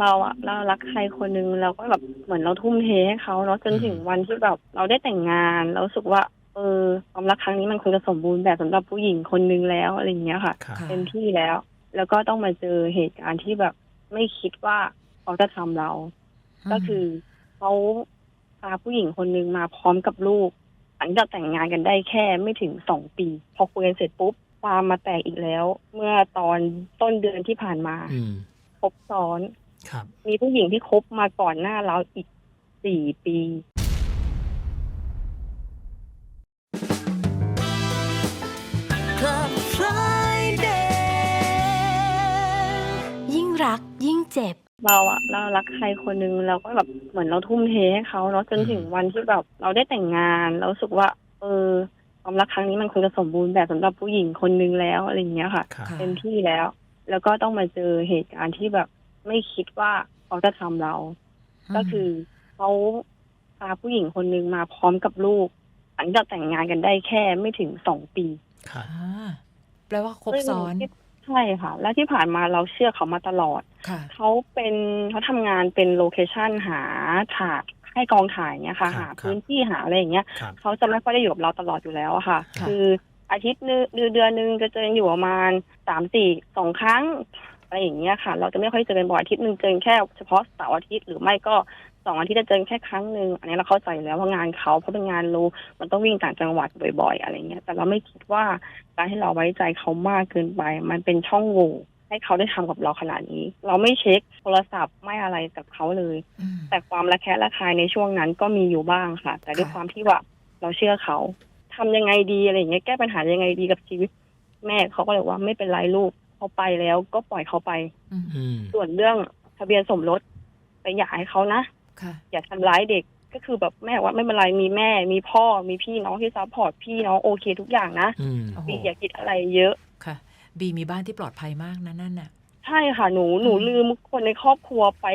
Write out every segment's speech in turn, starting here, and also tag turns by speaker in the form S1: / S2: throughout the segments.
S1: เราอะเรารักใครคนนึงเราก็แบบเหมือนเราทุ่มเทให้เขาเนาะจนถึงวันที่แบบเราได้แต่งงานเรารู้สึกว่า เออความรักครั้งนี้มันคงจะสมบูรณ์แบบสำหรับผู้หญิงคนนึงแล้วอะไรอย่างเงี้ยค่ะ
S2: ครับ
S3: ค่ะ
S1: เต็มที่แล้ว แล้วก็ต้องมาเจอเหตุการณ์ที่แบบไม่คิดว่าเขาจะทำเรา ก็คือเขาพาผู้หญิงคนนึงมาพร้อมกับลูกหลังจากแต่งงานกันได้แค่ไม่ถึงสองปี พอคุยกันเสร็จปุ๊บความมาแตกอีกแล้ว เมื่อตอนต้นเดือนที่ผ่านมา
S2: อืม
S1: ครบซ้อน
S2: ครับ
S1: มีผู้หญิงที่คบมาก่อนหน้าเราอีกสี่ปี
S4: Club Friday ยิ่งรักยิ่งเจ็บ
S1: เราอะเรารักใครคนนึงเราก็แบบเหมือนเราทุ่มเทให้เขาเนาะจนถึงวันที่แบบเราได้แต่งงาน เรารู้สึกว่า เออความรักครั้งนี้มันคงจะสมบูรณ์แบบสำหรับผู้หญิงคนนึงแล้วอะไรอย่างเงี้ยค่ะ
S2: ครับ
S3: ค่ะ
S1: เต็มที่แล้ว แล้วก็ต้องมาเจอเหตุการณ์ที่แบบ ไม่คิดว่าเขาจะทำเรา ก็คือเขาพาผู้หญิงคนนึงมาพร้อมกับลูก หลังจากแต่งงานกันได้แค่ไม่ถึงสองปี
S2: ครับ
S3: อ่าแปลว่าครบซ้อน
S1: ซึ่งใช่ค่ะ และที่ผ่านมาเราเชื่อเขามาตลอด
S3: ค่ะ
S1: เขาเป็นเขาทำงานเป็นโลเคชันหาฉากให้กองถ่ายเนี่ยค่ะ
S2: ครับ
S1: หา
S2: ครับ
S1: พื้นที่หาอะไรอย่างเงี้ย
S2: ครับ
S1: เขาจะไม่ค่อยได้อยู่กับเราตลอดอยู่แล้วอะค่ะ
S3: ค่ะ
S1: คืออาทิตย์นึงเดือนหนึ่งจะเจออยู่ประมาณสามสี่สองครั้ง อะไรอย่างเงี้ยค่ะ เราจะไม่ค่อยเจอกันบ่อยอาทิตย์หนึ่งเจอแค่เฉพาะเสาร์อาทิตย์หรือไม่ก็สองอาทิตย์จะเจอแค่ครั้งหนึ่งอันนี้เราเข้าใจอยู่แล้วว่างานเขาเพราะเป็นงานรูมันต้องวิ่งต่างจังหวัดบ่อยๆ อะไรเงี้ย แต่เราไม่คิดว่าการให้เราไว้ใจเขามากเกินไป มันเป็นช่องโหว่ให้เขาได้ทำกับเราขนาดนี้ เราไม่เช็คโทรศัพท์ไม่อะไรกับเขาเลย
S3: อืม
S1: แต่ความระแคะระคายในช่วงนั้นก็มีอยู่บ้างค่ะ แต่ด้วย
S3: ค่ะ
S1: ความที่ว่าเราเชื่อเขาทำยังไงดีอะไรอย่างเงี้ยแก้ปัญหายังไงดีกับชีวิต แม่เขาก็เลยว่าไม่เป็นไรลูก เขาไปแล้วก็ปล่อยเขาไป
S3: อืม
S2: อืม
S1: ส่วนเรื่องทะเบียนสมรสไปอย่าให้เขานะ
S3: ค่ะ
S1: อย่าทำร้ายเด็กก็คือแบบแม่ว่าไม่เป็นไรมีแม่ มีพ่อมีพี่น้องที่ซัพพอร์ตพี่น้องโอเคทุกอย่างนะ
S2: อืม
S3: โอ้โห
S1: บีอย่าคิดอะไรเยอะ
S3: ค่ะ บีมีบ้านที่ปลอดภัยมากนะนั่นน่ะ
S1: ใช่ค่ะหนูหนู
S3: อืม
S1: ลืมคนในครอบครัวไป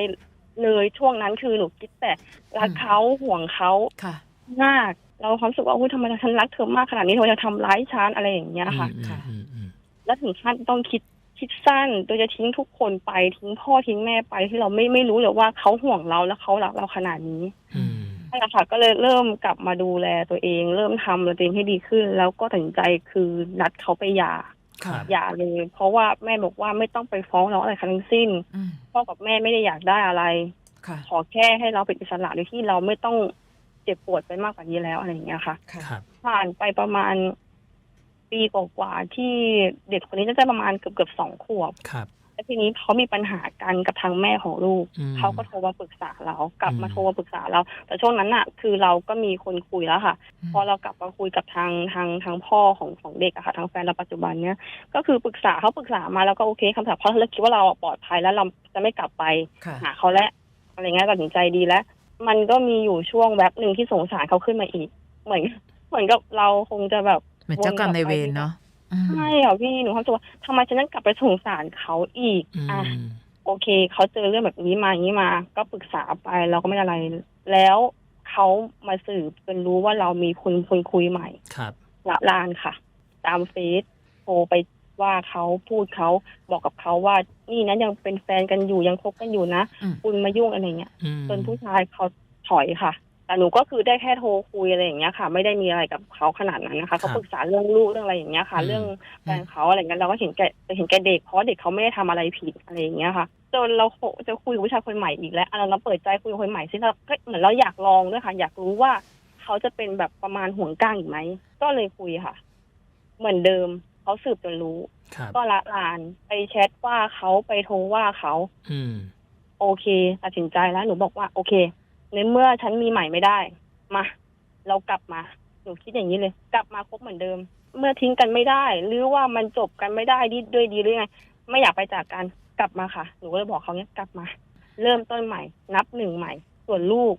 S1: เลยช่วงนั้นคือหนูคิดแต่รัก
S3: อืม
S1: เขาห่วงเขา
S3: ค่ะ
S1: มาก เราความรู้สึกว่าอุ้ยทำไมฉันรักเธอมากขนาดนี้ทำไมเธอทำร้ายฉันอะไรอย่างเงี้ยค่ะ
S2: อืมอืมอืม
S1: แล้วถึงขั้นต้องคิด คิดสั้น โดยจะทิ้งทุกคนไปทิ้งพ่อทิ้งแม่ไปที่เราไม่ไม่รู้เลยว่าเขาห่วงเราและเขารักเราขนาดนี้
S2: อืม
S1: นั่นแหละค่ะก็เลยเริ่มกลับมาดูแลตัวเอง เริ่มทำตัวเองให้ดีขึ้น แล้วก็ตัดสินใจคือนัดเขาไปหย่า
S3: ค่ะ
S1: หย่าเลย เพราะว่าแม่บอกว่าไม่ต้องไปฟ้องร้องอะไรทั้งสิ้น
S3: อืม
S1: พ่อกับแม่ไม่ได้อยากได้อะไร
S3: ค่ะ
S1: ขอแค่ให้เราเป็นอิสระโดยที่เราไม่ต้องเจ็บปวดไปมากกว่านี้แล้วอะไรอย่างเงี้ยค่ะ
S3: ค่ะ
S2: ครับ
S1: ผ่านไปประมาณ ปีกว่าๆที่เด็กคนนี้น่าจะประมาณเกือบเกือบๆสองขวบ
S2: ครับ
S1: แล้วทีนี้เขามีปัญหากันกับทางแม่ของลูก
S2: อืม
S1: เขาก็โทรมาปรึกษาเรา กลับมา
S2: อืม
S1: โทรมาปรึกษาเรา แต่ช่วงนั้นน่ะ คือเราก็มีคนคุยแล้วค่ะ พอเรากลับมาคุยกับทางทางทางพ่อของของเด็กอะค่ะ ทางแฟนเราปัจจุบันเนี้ย ก็คือปรึกษาเขาปรึกษามาแล้วก็โอเคคำถามเพราะเราคิดว่าเราอะปลอดภัยแล้วเราจะไม่กลับไป
S3: ค่ะ
S1: หาเขาแล้วอะไรเงี้ยตัดสินใจดีแล้ว มันก็มีอยู่ช่วงแวบหนึ่งที่สงสารเขาขึ้นมาอีก เหมือนเหมือนกับเราคงจะแบบ
S3: เหมือนเจ้ากรรมนายเวรเนาะอืม
S1: ใช่ค่ะพี่หนูความรู้สึกว่าทำไมฉันต้องกลับไปสงสารเขาอีก
S2: อืม
S1: อะโอเคเขาเจอเรื่องแบบนี้มาอย่างนี้มา ก็ปรึกษาไปเราก็ไม่ได้อะไร แล้วเขามาสืบจนรู้ว่าเรามีคนคนคุยใหม่
S2: ครับ
S1: ละลานค่ะ ตามเฟซโทรไปว่าเขาพูดเขาบอกกับเขาว่า นี่นะยังเป็นแฟนกันอยู่ยังคบกันอยู่นะ
S3: อืม
S1: คุณมายุ่งอะไรเงี้ย
S2: อืม
S1: จนผู้ชายเขาถอยค่ะ แต่หนูก็คือได้แค่โทรคุยอะไรอย่างเงี้ยค่ะ ไม่ได้มีอะไรกับเขาขนาดนั้นนะคะเขาปรึกษาเรื่องลูกเรื่องอะไรอย่างเงี้ยค่ะ เรื่องแฟนเขาอะไรเงี้ยเราก็เห็นแก่เห็นแก่เด็กเพราะเด็กเขาไม่ได้ทำอะไรผิดอะไรอย่างเงี้ยค่ะจนเราโหจะคุยกับผู้ชายคนใหม่อีกแล้วอะเราเปิดใจคุยกับคนใหม่ซิเราก็เหมือนเราอยากลองด้วยค่ะ อยากรู้ว่าเขาจะเป็นแบบประมาณห่วงก้างอีกไหมก็เลยคุยค่ะ เหมือนเดิมเขาสืบจนรู้
S2: ครับ
S1: ก็ละลานไปแชทว่าเขาไปโทรว่าเขา
S2: อืม
S1: โอเคตัดสินใจแล้วหนูบอกว่า โอเค ในเมื่อฉันมีใหม่ไม่ได้ มา เรากลับมา หนูคิดอย่างนี้เลย กลับมาคบเหมือนเดิม เมื่อทิ้งกันไม่ได้ หรือว่ามันจบกันไม่ได้ดีด้วยดีหรือไง ไม่อยากไปจากกัน กลับมาค่ะ หนูก็เลยบอกเขาเนี้ยกลับมา เริ่มต้นใหม่ นับหนึ่งใหม่ ส่วนลูก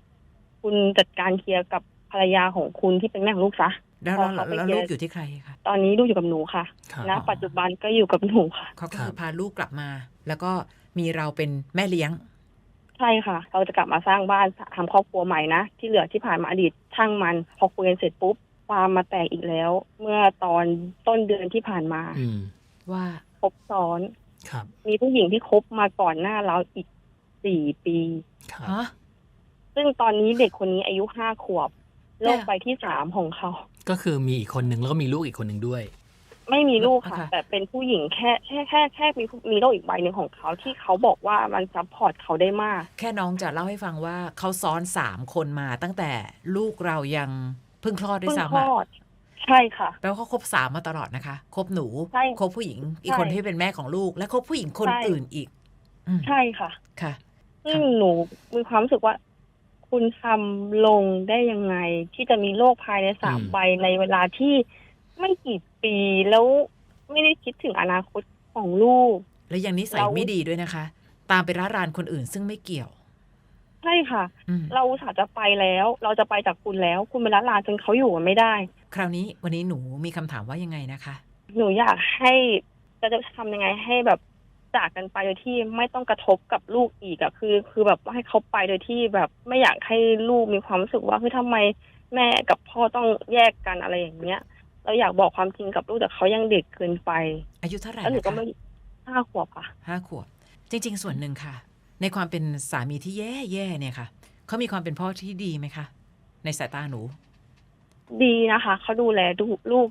S1: คุณจัดการเคลียร์กับภรรยาของคุณที่เป็นแม่ของลูกซะ
S3: แล้ว
S1: พอ
S3: แล้ว
S1: เขาไป
S3: แล้ว
S1: เจอ
S3: ลูกอยู่ที่ใครคะ
S1: ตอนนี้ลูกอยู่กับหนูค่ะ
S2: ครับ
S1: ณปัจจุบันก็อยู่กับหนูค่ะ
S3: เขาก็
S2: ครั
S3: คื
S2: บ
S3: อพาลูกกลับมา แล้วก็มีเราเป็นแม่เลี้ยง
S1: ใช่ค่ะ เราจะกลับมาสร้างบ้านทำครอบครัวใหม่นะ ที่เหลือที่ผ่านมาอดีตช่างมัน พอคุยกันเสร็จปุ๊บความมาแตกอีกแล้ว เมื่อตอนต้นเดือนที่ผ่านมา
S2: อืม
S3: ว่า
S1: ครบซ้อน
S2: ครับ
S1: มีผู้หญิงที่คบมาก่อนหน้าเราอีกสี่ปี
S2: ครับ
S3: ฮะ
S1: ซึ่งตอนนี้เด็กคนนี้อายุห้าขวบโรค
S3: แต่
S1: ใบที่สามของเขา
S2: ก็คือมีอีกคนนึงแล้วก็มีลูกอีกคนหนึ่งด้วย
S1: ไม่มีลูกค่ะ
S3: ค่ะ
S1: แต่เป็นผู้หญิงแค่แค่แค่แค่มีมีโรคอีกใบหนึ่งของเขาที่เขาบอกว่ามันซัพพอร์ตเขาได้มาก
S3: แค่น้องจะเล่าให้ฟังว่าเขาซ้อนสามคนมาตั้งแต่ลูกเรายังเพิ่งคลอดด้ว
S1: เพิ่
S3: ย
S1: ง
S3: ซ้ำ
S1: คล
S3: อะ
S1: อดใช่ค่ะ
S3: แปลว่าเขาคบสามมาตลอดนะคะคบหนู
S1: ใช่
S3: คบผู้หญิง อีกคน
S1: ใช่
S3: ที่เป็นแม่ของลูก และคบผู้หญิงคน
S1: ใช่
S3: อื่นอีกอืม
S1: ใช่ค่ะ
S3: ค่ะ
S1: ซึ่งหนูมีความรู้สึกว่า คุณทำลงได้ยังไงที่จะมีโรคภายในสาม
S2: อืม
S1: ใบในเวลาที่ ไม่กี่ปีแล้วไม่ได้คิดถึงอนาคตของลูก
S3: แล้วยังนิสัย
S1: เรา
S3: ไม่ดีด้วยนะคะ ตามไปร้ารานคนอื่นซึ่งไม่เกี่ยว
S1: ใช่ค่ะ
S3: อืม
S1: เราอุตส่าห์จะไปแล้ว เราจะไปจากคุณแล้ว คุณไปละลานจนเขาอยู่กันไม่ได้
S3: คราวนี้วันนี้หนูมีคำถามว่ายังไงนะคะ
S1: หนูอยากให้จะจะทำยังไงให้แบบจากกันไปโดยที่ไม่ต้องกระทบกับลูกอีกอะคือ คือแบบว่าให้เขาไปโดยที่แบบไม่อยากให้ลูกมีความรู้สึกว่าเฮ้ยทำไมแม่กับพ่อต้องแยกกันอะไรอย่างเงี้ย เราอยากบอกความจริงกับลูกแต่เขายังเด็กเกินไป
S3: อายุเท่าไหร่
S1: แล้วหนู
S3: นะ
S1: ก็
S3: คะ
S1: ไม่ห้าขวบค่ะ
S3: ห้าขวบ จริง ๆ ส่วนหนึ่งค่ะ ในความเป็นสามีที่แย่ๆเนี่ยค่ะเขามีความเป็นพ่อที่ดีไหมคะในสายตาหนู
S1: ดีนะคะเขาดูแลดูลูก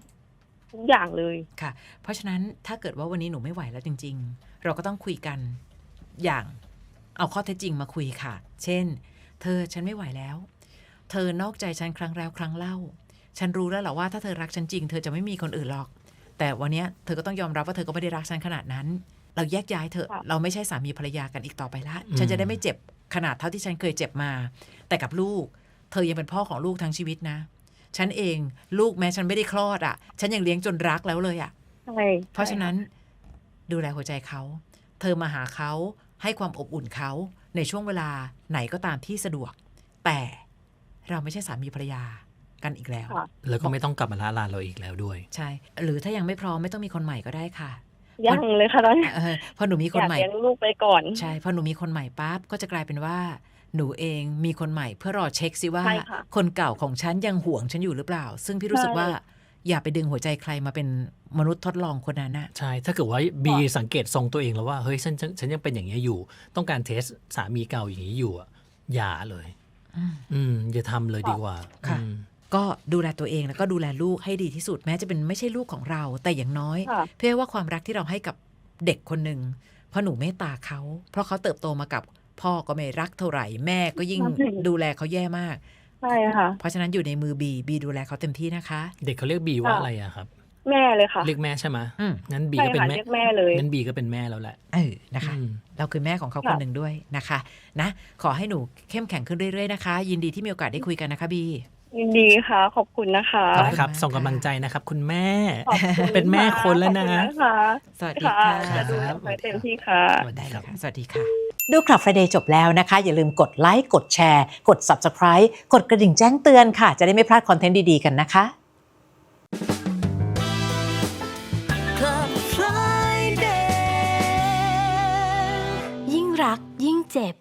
S1: ทุกอย่างเลย
S3: ค่ะ เพราะฉะนั้นถ้าเกิดว่าวันนี้หนูไม่ไหวแล้วจริง ๆ เราก็ต้องคุยกันอย่างเอาข้อเท็จจริงมาคุยค่ะ เช่น เธอฉันไม่ไหวแล้ว เธอนอกใจฉันครั้งแล้วครั้งเล่า ฉันรู้แล้วแหละว่าถ้าเธอรักฉันจริงเธอจะไม่มีคนอื่นหรอก แต่วันเนี้ยเธอก็ต้องยอมรับว่าเธอก็ไม่ได้รักฉันขนาดนั้น เราแยกย้ายเถอะ
S1: ค่ะ
S3: เราไม่ใช่สามีภรรยากันอีกต่อไปละ
S2: อืม
S3: ฉันจะได้ไม่เจ็บขนาดเท่าที่ฉันเคยเจ็บมา แต่กับลูก เธอยังเป็นพ่อของลูกทั้งชีวิตนะ ฉันเองลูกแม้ฉันไม่ได้คลอดอะ ฉันยังเลี้ยงจนรักแล้วเลยอะ
S1: ใช่
S3: เพราะฉะนั้นดูแลหัวใจเขา เธอมาหาเขาให้ความอบอุ่นเขาในช่วงเวลาไหนก็ตามที่สะดวก แต่เราไม่ใช่สามีภรรยา กันอีกแล้ว
S1: ค่ะ
S2: แล้วก็ไม่ต้องกลับมาละลานเราอีกแล้วด้วย
S3: ใช่ หรือถ้ายังไม่พร้อมไม่ต้องมีคนใหม่ก็ได้ค่ะ
S1: ยังเลยค่ะตอนนี้
S3: เออพอหนูมีค
S1: อนยาก
S3: ใหม่
S1: เลี้ยงลูกไปก่อน
S3: ใช่พอหนูมีคนใหม่ปั๊บก็จะกลายเป็นว่าหนูเองมีคนใหม่เพื่อรอเช็คซิว่า
S1: ใช่ค่ะ
S3: คนเก่าของฉันยังห่วงฉันอยู่หรือเปล่า ซึ่งพี่รู้สึก
S1: ใช่
S3: ว่าอย่าไปดึงหัวใจใครมาเป็นมนุษย์ทดลองคนนั้นนะ
S2: ใช่ ถ้าเกิดว่าบีสังเกตทรงตัวเองแล้วว่าเฮ้ยฉันฉันฉันยังเป็นอย่างนี้ยอยู่ ต้องการเทสสามีเก่าอย่างนี้อยู่อะอย่าเลย
S3: อืม
S2: อืมอย่าทำเลยดีกว่า
S3: ค่ะ
S2: อืม
S3: ก็ดูแลตัวเองแล้วก็ดูแลลูกให้ดีที่สุดแม้จะเป็นไม่ใช่ลูกของเรา แต่อย่างน้อย
S1: ค่ะ
S3: เพื่อว่าความรักที่เราให้กับเด็กคนหนึ่งเพราะหนูเมตตาเขา เพราะเขาเติบโตมากับพ่อก็ไม่รักเท่าไหร่แม่ก็ยิ่ง
S1: ใช่
S3: ดูแลเขาแย่มาก
S1: ใช่ค่ะ
S3: เพราะฉะนั้นอยู่ในมือบีบีดูแลเขาเต็มที่นะคะ
S2: เด็กเขาเรียกบีว่า
S1: ค่ะ
S2: อะไรอะครับ
S1: แม่เลยค่ะ
S2: เรียกแม่ใช่ไหม
S3: อืม
S2: งั้นบี
S1: ใช่
S2: ก็เป็น
S1: ค่ะ
S2: แม่
S1: เรียกแม่เลย
S2: งั้นบีก็เป็นแม่แล้วแหละ
S3: เออนะคะ
S2: อืม
S3: เราคือแม่ของเขา
S1: ค่ะ
S3: คนหนึ่งด้วยนะคะ นะ ขอให้หนูเข้มแข็งขึ้นเรื่อยๆนะคะ ยินดีที่มีโอกาสได้คุยกันนะคะบี
S1: ยินดีค่ะ ขอบคุณนะคะ
S3: ขอบคุณ
S2: ครับ
S3: มาก
S2: ส่ง
S3: ค่ะ
S2: กำลังใจนะครับ คุณแม่
S1: ขอบคุณ
S2: เป็นแม่คนแล้วนะ
S1: ขอบคุณนะคะ
S3: สวัสดีค่ะ
S1: จะดู
S2: ครับ
S1: ไปเต็มที่ค่ะ
S2: สวัสดี
S3: ได้
S2: ค
S3: เล
S2: รับ
S3: ยค่ะสวัสดีค่ะ
S5: ดูคลับ Friday จบแล้วนะคะ อย่าลืมกดไลค์ กดแชร์ กด Subscribe กดกระดิ่งแจ้งเตือนค่ะ จะได้ไม่พลาดคอนเทนต์ดี ๆ กันนะคะ
S4: Club Friday ยิ่งรักยิ่งเจ็บ